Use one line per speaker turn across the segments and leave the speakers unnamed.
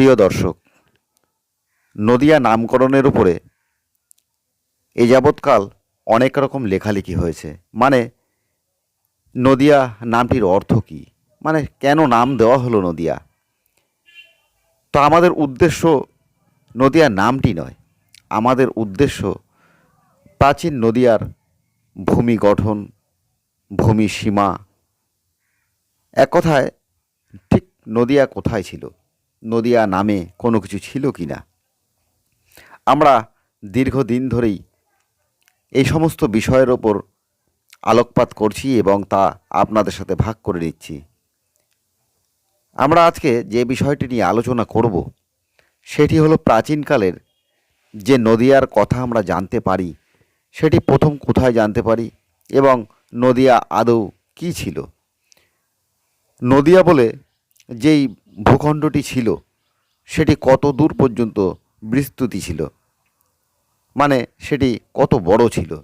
প্রিয় দর্শক, নদিয়া নামকরণের উপরে এ যাবৎকাল অনেক রকম লেখালেখি হয়েছে। মানে নদিয়া নামটির অর্থ কী? মানে কেন নাম দেওয়া হলো নদিয়া? তো আমাদের উদ্দেশ্য নদিয়া নামটি নয়। আমাদের উদ্দেশ্য প্রাচীন নদিয়ার ভূমি গঠন, ভূমি সীমা। এক কথায়, ঠিক নদিয়া কোথায় ছিল? নদিয়া নামে কোনো কিছু ছিল কি না? আমরা দীর্ঘদিন ধরেই এই সমস্ত বিষয়ের ওপর আলোকপাত করছি এবং তা আপনাদের সাথে ভাগ করে নিচ্ছি। আমরা আজকে যে বিষয়টি নিয়ে আলোচনা করব, সেটি হলো প্রাচীনকালের যে নদিয়ার কথা আমরা জানতে পারি, সেটি প্রথম কোথায় জানতে পারি এবং নদিয়া আদৌ কী ছিল? নদিয়া বলে যেই ভূখণ্ডটি ছিল, সেটি কত দূর পর্যন্ত বিস্তৃতি ছিল? মানে সেটি কত বড় ছিল?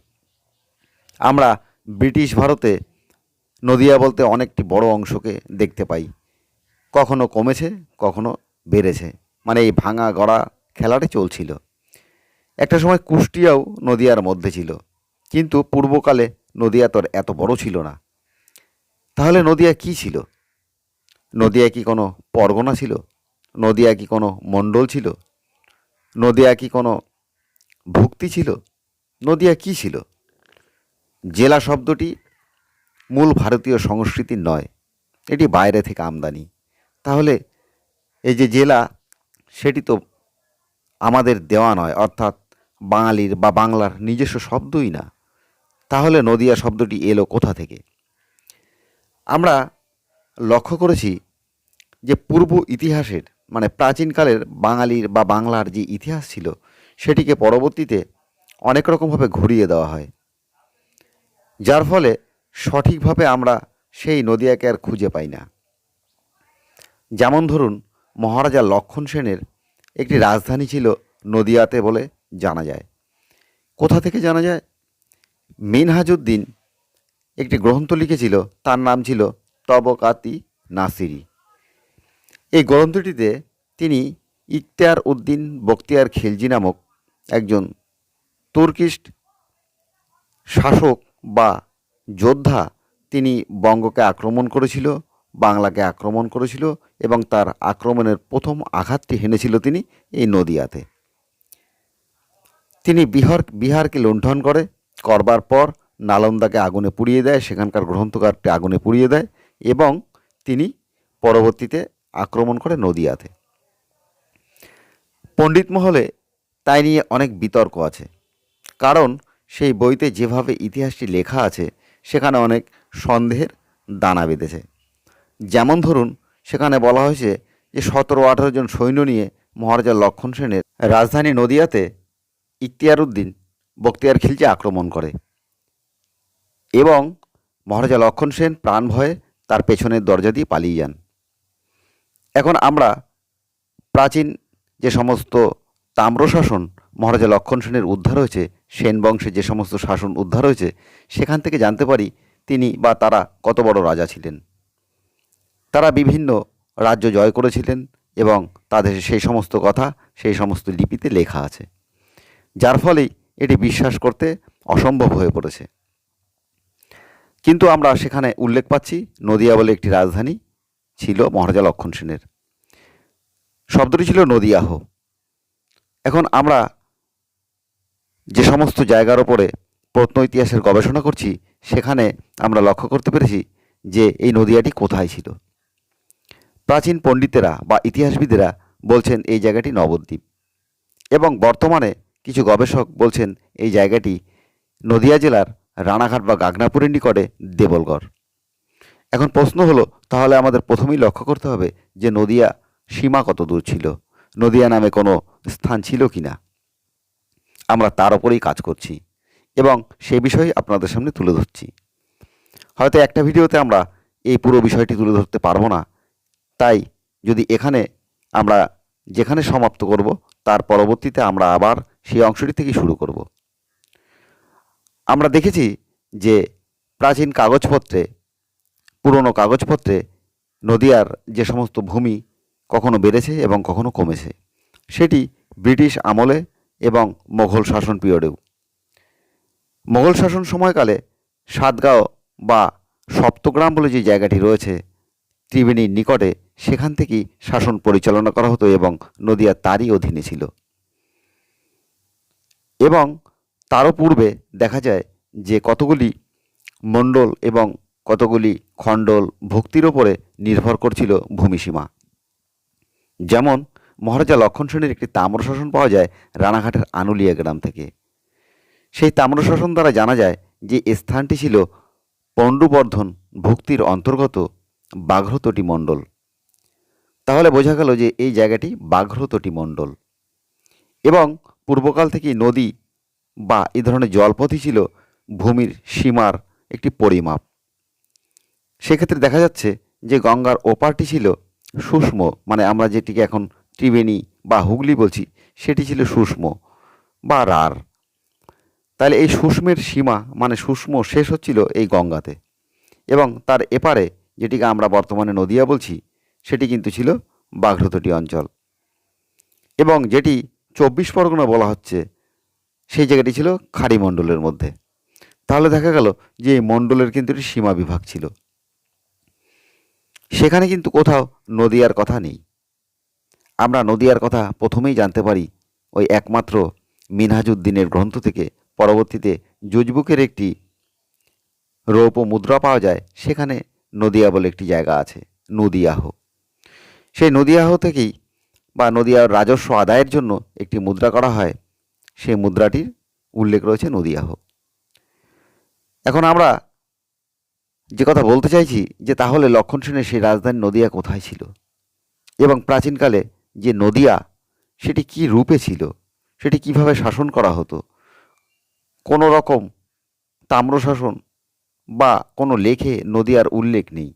আমরা ব্রিটিশ ভারতে নদিয়া বলতে অনেকটি বড় অংশকে দেখতে পাই। কখনো কমেছে, কখনো বেড়েছে। মানে এই ভাঙা গড়া খেলাটি চলছিল। একটা সময় কুষ্টিয়াও নদিয়ার মধ্যে ছিল। কিন্তু পূর্বকালে নদিয়া তোর এত বড় ছিল না। তাহলে নদিয়া কি ছিল? নদিয়া কি কোনো পরগনা ছিল? নদিয়া কি কোনো মণ্ডল ছিল? নদিয়া কি কোনো ভুক্তি ছিল? নদিয়া কি ছিল? জেলা শব্দটি মূল ভারতীয় সংস্কৃতির নয়। এটি বাইরে থেকে আমদানি। তাহলে এই যে জেলা, সেটি তো আমাদের দেওয়া নয়, অর্থাৎ বাঙালির বা বাংলার নিজস্ব শব্দই না। তাহলে নদিয়া শব্দটি এলো কোথা থেকে? আমরা লক্ষ্য করেছি যে পূর্ব ইতিহাসের মানে প্রাচীনকালের বাঙালির বা বাংলার যে ইতিহাস ছিল, সেটিকে পরবর্তীতে অনেক রকমভাবে ঘুরিয়ে দেওয়া হয়। যার ফলে সঠিকভাবে আমরা সেই নদিয়াকে আর খুঁজে পাই না। যেমন ধরুন, মহারাজা লক্ষণ সেনের একটি রাজধানী ছিল নদিয়াতে বলে জানা যায়। কোথা থেকে জানা যায়? মিনহাজুদ্দিন একটি গ্রন্থ লিখেছিল, তার নাম ছিল তবকাতি নাসিরি। এই গ্রন্থটিতে তিনি ইখতিয়ার উদ্দিন বখতিয়ার খিলজি নামক একজন তুর্কিস্ট শাসক বা যোদ্ধা তিনি বঙ্গকে আক্রমণ করেছিল, বাংলাকে আক্রমণ করেছিল এবং তার আক্রমণের প্রথম আঘাতটি হেনেছিল তিনি এই নদিয়াতে। তিনি বিহার, বিহারকে লুণ্ঠন করে, করবার পর নালন্দাকে আগুনে পুড়িয়ে দেয়, সেখানকার গ্রন্থকারটি আগুনে পুড়িয়ে দেয় এবং তিনি পরবর্তীতে আক্রমণ করে নদিয়াতে। পণ্ডিত মহলে তাই নিয়ে অনেক বিতর্ক আছে। কারণ সেই বইতে যেভাবে ইতিহাসটি লেখা আছে, সেখানে অনেক সন্দেহের দানা বেঁধেছে। যেমন ধরুন, সেখানে বলা হয়েছে যে সতেরো আঠারো জন সৈন্য নিয়ে মহারাজা লক্ষণ সেনের রাজধানী নদিয়াতে ইখতিয়ার উদ্দিন বখতিয়ার খিলজি আক্রমণ করে। এবং মহারাজা লক্ষণ সেন প্রাণ ভয়ে তার পেছনের দরজা দিয়ে পালিয়ে যান। এখন আমরা প্রাচীন যে সমস্ত তাম্রশাসন মহারাজা লক্ষণ সেনের উদ্ধার হয়েছে, সেন বংশে যে সমস্ত শাসন উদ্ধার হয়েছে, সেখান থেকে জানতে পারি তিনি বা তারা কত বড় রাজা ছিলেন। তারা বিভিন্ন রাজ্য জয় করেছিলেন এবং তাদের সেই সমস্ত কথা, সেই সমস্ত লিপিতে লেখা আছে। যার ফলেই এটি বিশ্বাস করতে অসম্ভব হয়ে পড়েছে। কিন্তু আমরা সেখানে উল্লেখ পাচ্ছি, নদিয়া বলে একটি রাজধানী ছিল মহারাজা লক্ষণ সেনের। শব্দটি ছিল নদিয়াহ। এখন আমরা যে সমস্ত জায়গার ওপরে প্রত্ন ইতিহাসের গবেষণা করছি, সেখানে আমরা লক্ষ্য করতে পেরেছি যে এই নদিয়াটি কোথায় ছিল। প্রাচীন পণ্ডিতেরা বা ইতিহাসবিদেরা বলছেন এই জায়গাটি নবদ্বীপ এবং বর্তমানে কিছু গবেষক বলছেন এই জায়গাটি নদিয়া জেলার রানাঘাট বা গাগনাপুরের নিকটে দেবলগড়। এখন প্রশ্ন হলো, তাহলে আমাদের প্রথমেই লক্ষ্য করতে হবে যে নদিয়া সীমা কত দূর ছিল। নদিয়া নামে কোনো স্থান ছিল কি না আমরা তার ওপরেই কাজ করছি এবং সেই বিষয়ে আপনাদের সামনে তুলে ধরছি। হয়তো একটা ভিডিওতে আমরা এই পুরো বিষয়টি তুলে ধরতে পারব না। তাই যদি এখানে আমরা যেখানে সমাপ্ত করব, তার পরবর্তীতে আমরা আবার সেই অংশটি থেকে শুরু করব। আমরা দেখেছি যে প্রাচীন কাগজপত্রে পুরনো কাগজপত্রে নদিয়ার যে সমস্ত ভূমি কখনো বেড়েছে এবং কখনো কমেছে, সেটি ব্রিটিশ আমলে এবং মোঘল শাসন পিরিয়ডেও। মোঘল শাসন সময়কালে সাতগাঁও বা সপ্তগ্রাম বলে যে জায়গাটি রয়েছে, ত্রিবেণীর নিকটে সেখান থেকেই শাসন পরিচালনা করা হতো এবং নদিয়া তারই অধীনে ছিল। এবং তারও পূর্বে দেখা যায় যে কতগুলি মণ্ডল এবং কতগুলি খণ্ডল ভক্তির ওপরে নির্ভর করছিল ভূমিসীমা। যেমন, মহারাজা লক্ষণ সেনের একটি তাম্রশাসন পাওয়া যায় রানাঘাটের আনুলিয়া গ্রাম থেকে। সেই তাম্রশাসন দ্বারা জানা যায় যে স্থানটি ছিল পণ্ডুবর্ধন ভক্তির অন্তর্গত বাঘ্রতটি মণ্ডল। তাহলে বোঝা গেল যে এই জায়গাটি বাঘ্রতটি মণ্ডল। এবং পূর্বকাল থেকেই নদী বা এই ধরনের জলপথই ছিল ভূমির সীমার একটি পরিমাপ। সেক্ষেত্রে দেখা যাচ্ছে যে গঙ্গার ওপারটি ছিল সূক্ষ্ম মানে আমরা যেটিকে এখন ত্রিবেণী বা হুগলি বলছি, সেটি ছিল সূক্ষ্ম বা রার। তাহলে এই সূক্ষ্মের সীমা মানে সূক্ষ্ম শেষ হচ্ছিল এই গঙ্গাতে। এবং তার এপারে যেটিকে আমরা বর্তমানে নদিয়া বলছি, সেটি কিন্তু ছিল বাঘ্রতটি অঞ্চল। এবং যেটি চব্বিশ পরগনা বলা হচ্ছে, সেই জায়গাটি ছিল খাড়ি মণ্ডলের মধ্যে। তাহলে দেখা গেল যে এই মণ্ডলের কিন্তু একটি সীমা বিভাগ ছিল। সেখানে কিন্তু কোথাও নদিয়ার কথা নেই। আমরা নদিয়ার কথা প্রথমেই জানতে পারি ওই একমাত্র মিনহাজুদ্দিনের গ্রন্থ থেকে। পরবর্তীতে জুজবুকের একটি রৌপ্য মুদ্রা পাওয়া যায়, সেখানে নদিয়া বলে একটি জায়গা আছে, নদিয়াহ। সেই নদিয়াহ থেকেই বা নদিয়ার রাজস্ব আদায়ের জন্য একটি মুদ্রা করা হয়, সেই মুদ্রাটির উল্লেখ রয়েছে নদিয়াহ। এখন আমরা যে কথা বলতে চাইছি, যে তাহলে লক্ষণ সেনের সেই রাজধানী নদিয়া কোথায় ছিল? এবং প্রাচীনকালে যে নদিয়া, সেটি কি রূপে ছিল? সেটি কীভাবে শাসন করা হতো? কোনো রকম তাম্রশাসন বা কোনো লেখে নদিয়ার উল্লেখ নেই।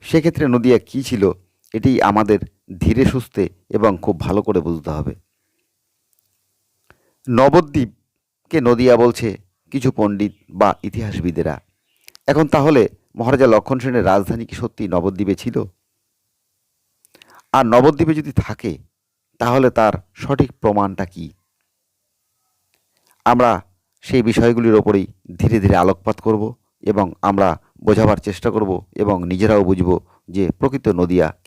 সেক্ষেত্রে নদিয়া কী ছিল, এটি আমাদের ধীরে সুস্থে এবং খুব ভালো করে বুঝতে হবে। নবদ্বীপকে নদিয়া বলছে কিছু পণ্ডিত বা ইতিহাসবিদেরা। এখন তাহলে মহারাজা লক্ষণ সেনের রাজধানী কি সত্যি নবদ্বীপে ছিল? আর নবদ্বীপে যদি থাকে, তাহলে তার সঠিক প্রমাণটা কি? আমরা সেই বিষয়গুলির ওপরেই ধীরে ধীরে আলোকপাত করব এবং আমরা বোঝাবার চেষ্টা করব এবং নিজেরাও বুঝব যে প্রকৃত নদিয়া কী।